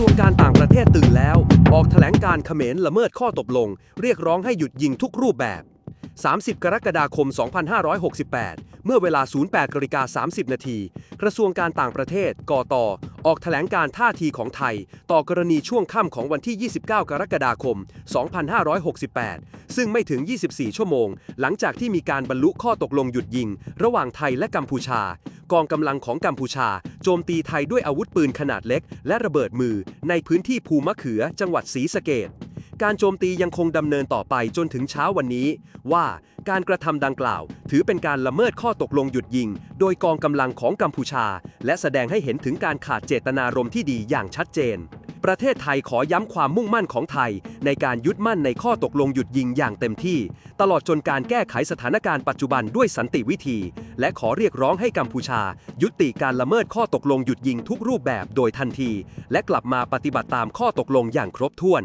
ทรวงการต่างประเทศตื่นแล้ว ออกแถลงการเขมรละเมิดข้อตกลง เรียกร้องให้หยุดยิงทุกรูปแบบ 30 กรกฎาคม 2568 เมื่อเวลา 08กริกา30 นาที กระทรวงการต่างประเทศ กต ออกแถลงการท่าทีของไทย ต่อกรณีช่วงค่ำของวันที่ 29 กรกฎาคม 2568 ซึ่งไม่ถึง 24 ชั่วโมง หลังจากที่มีการบรรลุข้อตกลงหยุดยิง ระหว่างไทยและกัมพูชา กองกำลังของกัมพูชา โจมตีไทยด้วยอาวุธปืนขนาดเล็ก และระเบิดมือ ในพื้นที่ภูมะเขือจังหวัดศรีสะเกดการโจมตียังคงดำเนินต่อไปจนถึงเช้าวันนี้ ว่าการกระทำดังกล่าว ถือเป็นการละเมิดข้อตกลงหยุดยิง โดยกองกำลังของกัมพูชา และแสดงให้เห็นถึงการขาดเจตนารมณ์ที่ดีอย่างชัดเจน ประเทศไทยขอย้ำความมุ่งมั่นของไทย ในการยึดมั่นในข้อตกลงหยุดยิงอย่างเต็มที่ ตลอดจนการแก้ไขสถานการณ์ปัจจุบันด้วยสันติวิธี และขอเรียกร้องให้กัมพูชา ยุติการละเมิดข้อตกลงหยุดยิงทุกรูปแบบโดยทันที และกลับมาปฏิบัติตามข้อตกลงอย่างครบถ้วน